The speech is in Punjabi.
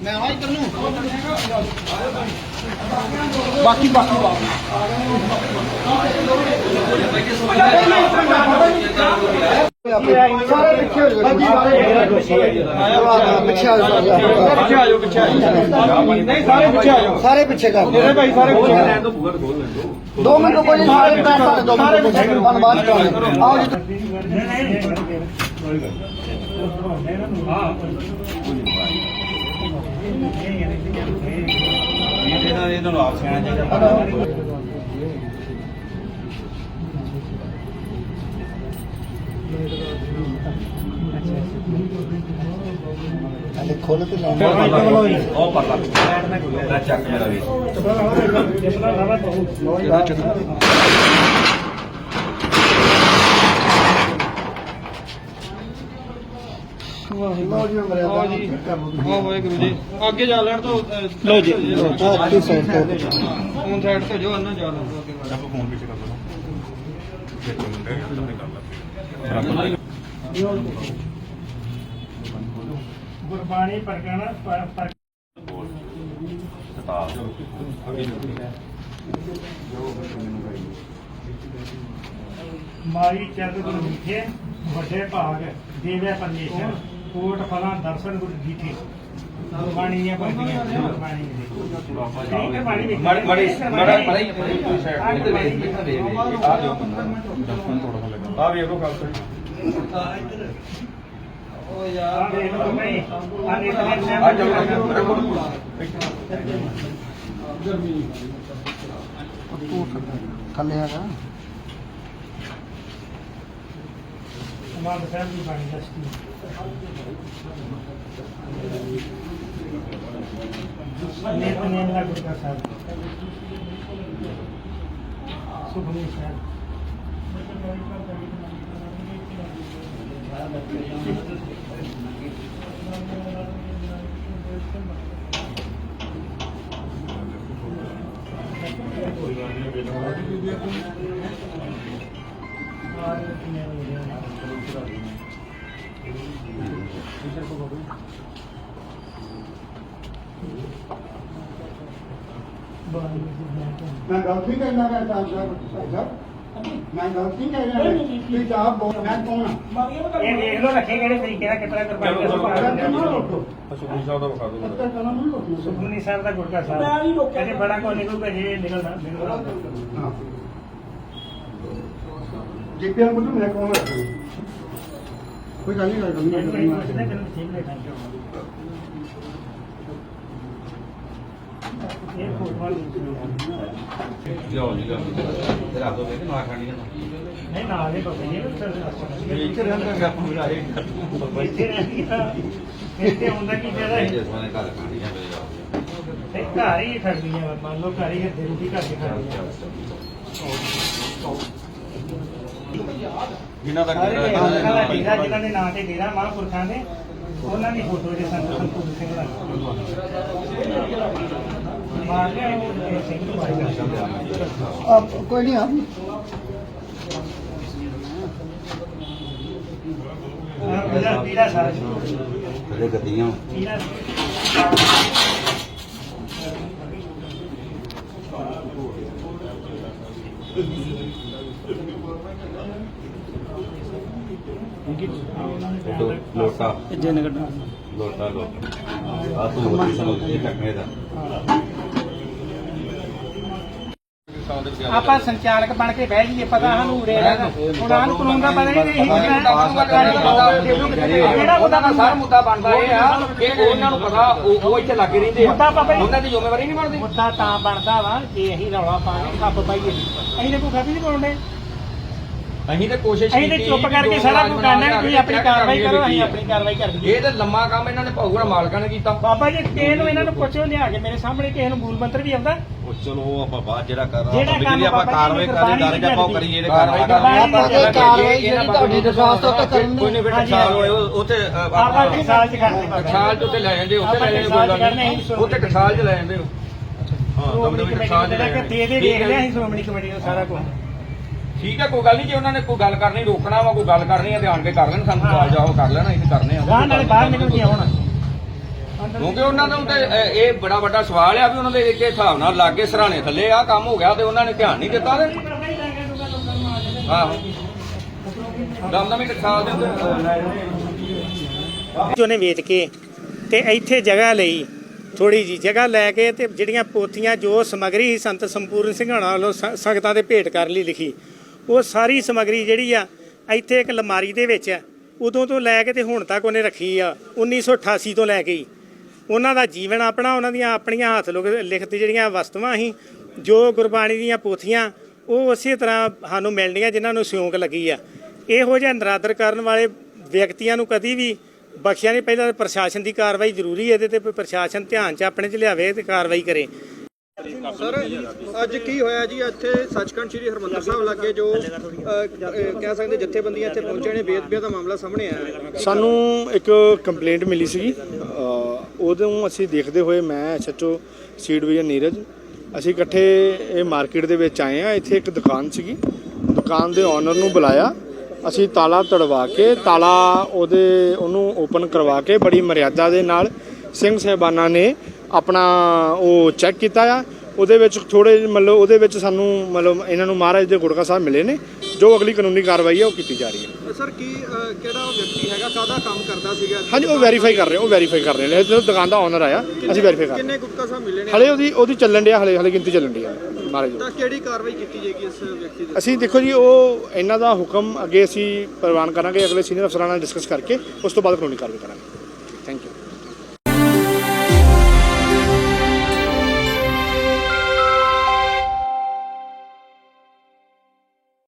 ਮੈਂ ਆਵਾਂ ਇੱਧਰ ਨੂੰ ਬਾਕੀ ਬਾਕੀ ਬਾਕੀ ਸਾਰੇ ਪਿੱਛੇ ਹੋ ਜਾਓ ਸਾਰੇ ਪਿੱਛੇ ਆ ਜਾਓ ਪਿੱਛੇ ਆ ਜਾਓ ਪਿੱਛੇ ਆ ਜਾਓ ਨਹੀਂ ਸਾਰੇ ਪਿੱਛੇ ਆ ਜਾਓ ਸਾਰੇ ਪਿੱਛੇ ਕਰ ਮੇਰੇ ਭਾਈ ਸਾਰੇ ਪਿੱਛੇ ਆ ਜਾਓ ਦੋ ਮਿੰਟ ਕੋਈ ਨਹੀਂ ਸਾਰੇ ਪੈਰ ਸਾਡੇ ਦੋ ਮਿੰਟ ਕੋਈ ਮਨ ਬਾਤ ਕਰੋ ਆਓ ਜੀ ਇਹਨਾਂ ਨੂੰ ਆਪ ਸਿਆਣਾ ਚਾਹੀਦਾ ਹਲੇ ਖੋਲ ਤੇ ਲਾਉਂਦਾ ਉਹ ਪਰ ਲਾ ਚੱਕ ਮੇਰਾ ਵੀ ਲਓ ਜੀ ਮਰਿਆ ਜੀ ਆਓ ਵਾਹਿਗੁਰੂ ਜੀ ਅੱਗੇ ਜਾ ਲੈਣ ਤੋਂ ਲੋ ਜੀ ਆ ਕੀ ਸੌਂ ਤੋਂ ਫੋਨ ਸਾਈਡ ਤੇ ਜੋ ਅੰਨਾ ਜਾ ਲੈਣ ਅੱਗੇ ਵੱਲ। ਆਪਾਂ ਫੋਨ ਵਿੱਚ ਕਰ ਲੈਣਾ ਦੇਖੋ ਮੁੰਡੇ ਆਪਣੇ ਕਰ ਲੈਂਦੇ ਗੁਰਬਾਣੀ ਪ੍ਰਗਟਣਾ ਪਰ ਪਰ- ਸਤਾ ਮਾਰੀ ਚਰਨ ਗੁਰ ਮਿਠੇ ਵੱਡੇ ਭਾਗ ਦੇਵੇ ਪਰਮੇਸ਼ਰ ਕੋਟ ਫਲਾਂ ਦਰਸ਼ਨ ਗੁਰ ਗੁਰਬਾਣੀ ਦੀਆਂ ਪੜ੍ਹਦੀਆਂ ਗੁਰਬਾਣੀ ਦੀ ਦੀ ਮੜ ਮੜੀ ਮੜਾ ਮੜੀ ਮੜੀ ਸਾਈਡ ਤੇ ਵੇਖ ਕਿੱਥੇ ਦੇ ਆ ਜੋ ਬੰਦਾ ਆ ਵੇਖ ਲੋ ਗੱਲ ਓ ਆ ਯਾਰ ਵੇਖ ਲਓ ਭਾਈ। ਆ ਨਿਤ ਆ ਜਾਓ ਮੇਰੇ ਕੋਲ ਥੱਲੇ ਹੈਗਾ ਸਮਾਨ ਸਾਹਿਬ ਦੀ ਬਾਣੀ ਦੱਸਦੀ ਨਿਤ ਨੇਮ ਦਾ ਗੁਰ ਦਾ। ਸਾਹਿਬ। ਸੁਖਮਨੀ ਸਾਹਿਬ ਮੈਂ ਗਲਤੀ ਕਰਨਾ ਮੈਂ ਤਾਂ ਸਾਹਿਬ ਮੈਂ ਗਲਤੀ ਕਰਨਾ ਤੁਸੀਂ ਤਾਂ ਆਪ ਬੋਲ ਮੈਂ ਕੌਣ ਆ ਇਹ ਵੇਖ ਲਓ ਰੱਖੇ ਕਿਹੜੇ ਤਰੀਕੇ ਨਾਲ ਕਿਤਨਾ ਗੁਰਬਾਣੀ ਦਾ ਸੁਭਾਅ ਹੈ। ਸੁਖੀ ਸਾਹਿਬ ਦਾ ਵਿਖਾ ਦਿਓ ਅੱਤਾ ਕਰਾਂ ਨਹੀਂ ਰੋਕਣਾ ਸੁਖਮਨੀ ਸਾਹਿਬ ਦਾ ਗੁਰਕਾ ਸਾਹਿਬ ਕਹਿੰਦੇ ਬੜਾ ਕੋ ਨਿਕਲੂਗਾ ਜੇ ਨਿਕਲਣਾ ਨਿਕਲਣਾ ਹਾਂ ਜੀਪੀਆਰ ਬੁੱਢੂ ਮੈਂ ਕੌਣ ਆ ਕੋਈ ਗੱਲ ਨਹੀਂ ਗੱਲ ਨਹੀਂ ਹੈ ਲਿਓ ਜੀ ਲਿਓ ਤੇ ਰੱਖ ਦੋ ਮੇਰੇ ਨਾ ਖਾਣੀ ਨਾ ਨਹੀਂ ਨਾਲ ਦੇ ਕੋਈ ਨਹੀਂ ਉੱਥੇ ਇੱਥੇ ਰਹਿੰਦਾ ਪੂਰਾ ਇਹ ਇੱਥੇ ਰਹਿ ਗਿਆ ਇੱਥੇ ਹੁੰਦਾ ਕੀ ਫਾਇਦਾ ਹੈ? ਜਿਸ ਵਾਲੇ ਘਰ ਖਾਣੀ ਆ ਮੇਰੇ ਘਰ ਹੀ ਖੜਦੀਆਂ ਮੰਨ ਲਓ ਘਰ ਹੀ ਹੱਥੇ ਰੋਟੀ ਘਰ ਹੀ ਖੜਦੀਆਂ। ਜਿਨ੍ਹਾਂ ਦਾ ਸਾਰੇ ਲੋਕਾਂ ਦਾ ਡੇਰਾ ਜਿਨ੍ਹਾਂ ਦੇ ਨਾਂ ਤੇ ਡੇਰਾ ਮਹਾਂਪੁਰਖਾਂ ਦੇ ਉਹਨਾਂ ਦੀ ਫੋਟੋ ਜੇ ਸੰਤ ਸੰਤੂਰ ਸਿੰਘ ਦਾ। ਮਾਰ ਲਿਆ ਉਹ ਇਹ ਸਿੰਘ ਨੂੰ ਮਾਰ ਲਿਆ ਆਪ ਕੋਈ ਨਹੀਂ ਆਪ ਆਹ ਪੀਲਾ ਪੀਲਾ ਸਾਰਾ। ਅਰੇ ਗੱਡੀਆਂ। ਪੀਲਾ ਲੋਟਾ ਜਨ ਕੱਢਣਾ ਲੋਟਾ ਲੋਟਾ ਆ ਤੂੰ ਵੱਡੀ ਸਮਝ ਇਹ ਟੱਕਣੇ ਦਾ ਆਪਾਂ ਸੰਚਾਲਕ ਬਣ ਕੇ ਬਹਿ ਜਾਈਏ ਪਤਾ ਸਾਨੂੰ ਉਰੇ ਰਹਿਣਾ ਹੁਣ ਆਨ ਕਾਨੂੰਨ ਦਾ ਪਤਾ ਨਹੀਂ ਕਿਹੜਾ ਮੁੱਦਾ ਦਾ ਸਾਰਾ ਮੁੱਦਾ ਬਣਦਾ ਇਹ ਆ ਕਿ ਉਹਨਾਂ ਨੂੰ ਪਤਾ ਉਹ ਇੱਥੇ ਲੱਗੇ ਰਹਿੰਦੇ ਆ। ਉਹਨਾਂ ਦੀ ਜ਼ਿੰਮੇਵਾਰੀ ਨਹੀਂ ਬਣਦੀ। ਮੁੱਦਾ ਤਾਂ ਬਣਦਾ ਵਾ ਜੇ ਅਸੀਂ ਰੌਲਾ ਪਾ ਕੇ ਖੱਪ ਪਾਈਏ। ਅਸੀਂ ਤੇ ਕੋਈ ਖੱਪ ਨਹੀਂ ਪਾਉਂਦੇ। ਅਸੀਂ ਤੇ ਕੋਸ਼ਿਸ਼ ਅਸੀਂ ਤੇ ਕੀਤੀ ਚੁੱਪ ਕਰਕੇ ਸਾਰਾ ਕੁਝ ਕਰਨਾ ਬਣਾ ਤੁਸੀਂ ਕੇ ਆਪਣੀ ਕਾਰਵਾਈ ਕਰੋ ਅਸੀਂ ਕੀ। ਆਪਣੀ ਕਾਰਵਾਈ ਕਰ ਦਈਏ ਇਹ ਤੇ ਲੰਮਾ ਕੰਮ ਇਹਨਾਂ ਨੇ ਭਾਊਗਾ ਮਾਲਕਾਂ ਨੇ ਕੀਤਾ। ਬਾਬਾ ਜੀ ਕਿਸੇ ਨੂੰ ਇਹਨਾਂ ਨੂੰ ਪੁੱਛੋ ਲਿਆ ਕੇ ਮੇਰੇ ਸਾਹਮਣੇ ਕਿਸੇ ਨੂੰ ਮੂਲ ਮੰਤਰ ਵੀ ਆਉਂਦਾ। ਉਹ ਚਲੋ ਆਪਾਂ ਬਾਅਦ ਜਿਹੜਾ ਕਰ ਜਿਹੜਾ ਰਹੇ ਕੰਮ ਆਪਾਂ ਬਾਬਾ ਕਾਰਵਾਈ ਜੀ ਕਰੀ ਗੁਰਬਾਣੀ ਡਰ ਆਪਾਂ ਦੀ ਕਰੀਏ ਇਹਦੇ ਕਾਰਵਾਈ ਆਪਾਂ ਤੇ ਕਾਰਵਾਈ ਜਿਹੜੀ ਤੁਹਾਡੀ ਦਰਖਾਸਤ ਉੱਤੇ ਕੋਈ ਕਰਨੀ ਨਹੀਂ ਬੇਟਾ ਸਾਲ। ਹੋਏ ਉਹ ਤੇ ਆਪਾਂ ਟਕਸਾਲ ਚ ਕਰਦੇ ਟਕਸਾਲ ਚ ਉੱਤੇ ਲੈ ਜਾਂਦੇ ਉੱਥੇ ਆਪਾਂ ਲੈ ਜਾਂਦੇ ਕੋਈ ਗੱਲ ਕਰਨੇ, ਨਹੀਂ। ਉੱਥੇ ਟਕਸਾਲ ਚ ਲੈ ਜਾਂਦੇ ਹੋ। ਹਾਂ ਦਬਦਬੇ ਕਮੇਟੀ ਟਕਸਾਲ ਚ ਦਾ ਲੈ ਕਿ ਦੇ ਦੇ ਠੀਕ ਦੇਖ ਹੈ ਲਿਆ। ਅਸੀਂ ਸ਼੍ਰੋਮਣੀ ਕਮੇਟੀ ਦਾ ਸਾਰਾ ਕੁਝ ਠੀਕ ਹੈ ਕੋਈ ਗੱਲ ਨਹੀਂ ਜੇ ਉਹਨਾਂ ਨੇ ਕੋਈ ਗੱਲ ਕਰਨੀ ਰੋਕਣਾ ਵਾ ਕੋਈ ਗੱਲ ਕਰਨੀ ਹੈ ਤੇ ਆਣ ਕੇ ਕਰ ਲੈਣ ਸਾਨੂੰ ਸਵਾਲ ਜਵਾਬ ਕਰ ਲੈਣਾ ਅਸੀਂ ਕਰਨੇ ਆ। ਗਾਂ ਨਾਲੇ ਬਾਹਰ ਨਿਕਲ ਕੇ ਆਉਣ। ਕਿਉਂਕਿ ਉਹਨਾਂ ਨੂੰ ਤੇ ਇਹ ਬੜਾ ਵੱਡਾ ਸਵਾਲ ਆ ਵੀ ਉਹਨਾਂ ਦੇ ਇੱਕ ਹਿਸਾਬ ਨਾਲ ਲਾਗੇ ਸਰਾਣੇ ਥੱਲੇ ਆ ਕੰਮ ਹੋ ਗਿਆ ਤੇ ਉਹਨਾਂ ਨੇ ਧਿਆਨ ਨਹੀਂ ਦਿੱਤਾ ਤੇ। ਆਹੋ। ਦਮ ਦਮੀ ਟਕਸਾਲ ਦੇ ਜੋ ਨੇ ਵੇਚ ਕੇ ਤੇ ਇੱਥੇ ਜਗ੍ਹਾ ਲਈ ਥੋੜੀ ਜੀ ਜਗ੍ਹਾ ਲੈ ਕੇ ਤੇ ਜਿਹੜੀਆਂ ਪੋਥੀਆਂ ਜੋ ਸਮਗਰੀ ਸੰਤ ਸੰਪੂਰਨ ਸਿੰਘਾਣਾ ਵੱਲੋਂ ਸੰਗਤਾਂ ਦੇ ਭੇਟ ਕਰਨ ਲਈ ਲਿਖੀ। ਉਹ ਸਾਰੀ ਸਮਗਰੀ ਜਿਹੜੀ ਆ, ਇੱਥੇ ਇੱਕ ਲਮਾਰੀ ਦੇ ਵਿੱਚ ਆ। ਉਦੋਂ ਤੋਂ ਲੈ ਕੇ ਤੇ ਹੁਣ ਤੱਕ ਉਹਨੇ ਰੱਖੀ ਆ 1988 ਤੋਂ ਲੈ ਕੇ ਹੀ। ਉਹਨਾਂ ਦਾ ਜੀਵਨ ਆਪਣਾ, ਉਹਨਾਂ ਦੀਆਂ ਆਪਣੀਆਂ ਹੱਥ ਲੋਕ, ਲਿਖਤ ਜਿਹੜੀਆਂ ਵਸਤੂਆਂ ਸੀ, ਜੋ ਗੁਰਬਾਣੀ ਦੀਆਂ ਪੋਥੀਆਂ, ਉਹ ਉਸੇ ਤਰ੍ਹਾਂ ਸਾਨੂੰ ਮਿਲਣੀਆਂ ਜਿਨ੍ਹਾਂ ਨੂੰ ਸਿਉਂਕ ਲੱਗੀ ਆ। ਇਹੋ ਜਿਹਾ ਨਰਾਦਰ ਕਰਨ ਵਾਲੇ ਵਿਅਕਤੀਆਂ ਨੂੰ ਕਦੀ ਵੀ ਬਖਸ਼ਿਆ ਨਹੀਂ। ਪਹਿਲਾਂ ਪ੍ਰਸ਼ਾਸਨ ਦੀ ਕਾਰਵਾਈ ਜ਼ਰੂਰੀ ਹੈ, ਇਹਦੇ ਤੇ ਪ੍ਰਸ਼ਾਸਨ ਧਿਆਨ 'ਚ ਆਪਣੇ 'ਚ ਲਿਆਵੇ ਤੇ ਕਾਰਵਾਈ ਕਰੇ। ਸਰ, ਅੱਜ ਕੀ ਹੋਇਆ ਜੀ? ਇੱਥੇ ਸੱਚਖੰਡ ਸ੍ਰੀ ਹਰਮੰਦਰ ਸਾਹਿਬ ਲੱਗੇ ਜੋ ਕਹਿ ਸਕਦੇ ਜਥੇਬੰਦੀਆਂ ਇੱਥੇ ਪਹੁੰਚੇ ਨੇ ਬੇਦਬੀਆਂ ਦਾ ਮਾਮਲਾ ਸਾਹਮਣੇ ਆਇਆ ਸਾਨੂੰ ਇੱਕ ਕੰਪਲੇਂਟ ਮਿਲੀ ਸੀਗੀ। ਉਦੋਂ ਅਸੀਂ ਦੇਖਦੇ ਹੋਏ ਮੈਂ ਐਸਐਚਓ ਸੀ ਡਿਵੀਜ਼ਨ ਨੀਰਜ, ਅਸੀਂ ਇਕੱਠੇ ਇਹ ਮਾਰਕੀਟ ਦੇ ਵਿੱਚ ਆਏ ਆ ਇੱਥੇ ਇੱਕ ਦੁਕਾਨ ਸੀਗੀ। ਦੁਕਾਨ ਦੇ ਓਨਰ ਨੂੰ ਬੁਲਾਇਆ। ਅਸੀਂ ਤਾਲਾ ਤੜਵਾ ਕੇ, ਤਾਲਾ ਉਹਦੇ, ਉਹਨੂੰ ਓਪਨ ਕਰਵਾ ਕੇ, ਬੜੀ ਮਰਿਆਦਾ ਦੇ ਨਾਲ ਸਿੰਘ ਸਾਹਿਬਾਨਾਂ ਨੇ ਆਪਣਾ ਉਹ ਚੈੱਕ ਕੀਤਾ ਆ ਉਹਦੇ ਵਿੱਚ ਥੋੜੇ ਮਤਲਬ ਉਹਦੇ ਵਿੱਚ ਸਾਨੂੰ ਮਤਲਬ ਇਹਨਾਂ ਨੂੰ ਮਹਾਰਾਜ ਦੇ ਗੁੜਕਾ ਸਾਹਿਬ ਮਿਲੇ ਨੇ ਜੋ ਅਗਲੀ ਕਾਨੂੰਨੀ ਕਾਰਵਾਈ ਹੈ ਉਹ ਕੀਤੀ ਜਾ ਰਹੀ ਹੈ। ਸਰ ਕੀ ਕਿਹੜਾ ਉਹ ਵਿਅਕਤੀ ਹੈਗਾ ਕਾਹਦਾ ਕੰਮ ਕਰਦਾ ਸੀਗਾ? ਹਾਂਜੀ ਉਹ ਵੈਰੀਫਾਈ ਕਰ ਰਹੇ ਉਹ ਵੈਰੀਫਾਈ ਕਰ ਰਹੇ ਨੇ। ਜਦੋਂ ਦੁਕਾਨ ਦਾ ਓਨਰ ਆਇਆ ਅਸੀਂ ਵੈਰੀਫਾਈ ਕਰ ਰਹੇ ਕਿੰਨੇ ਗੁਪਤਾ ਸਾਹਿਬ ਮਿਲੇ ਨੇ? ਹਲੇ ਉਹਦੀ ਉਹਦੀ ਚੱਲਣ ਡਿਆ ਹਲੇ ਹਲੇ ਗਿਣਤੀ ਚੱਲਣ ਡਿਆ ਮਹਾਰਾਜ ਦੀ। ਤਾਂ ਕਿਹੜੀ ਕਾਰਵਾਈ ਕੀਤੀ ਜਾਏਗੀ ਇਸ ਵਿਅਕਤੀ ਦੇ ਅਸੀਂ ਦੇਖੋ ਜੀ ਉਹ ਇਹਨਾਂ ਦਾ ਹੁਕਮ ਅੱਗੇ ਅਸੀਂ ਪ੍ਰਵਾਨ ਕਰਾਂਗੇ ਅਗਲੇ ਸੀਨੀਅਰ ਅਫਸਰਾਂ ਨਾਲ ਡਿਸਕਸ ਕਰਕੇ ਉਸ ਤੋਂ ਬਾਅਦ ਕਾਨੂੰਨੀ ਕਾਰਵਾਈ ਕਰਾਂਗੇ।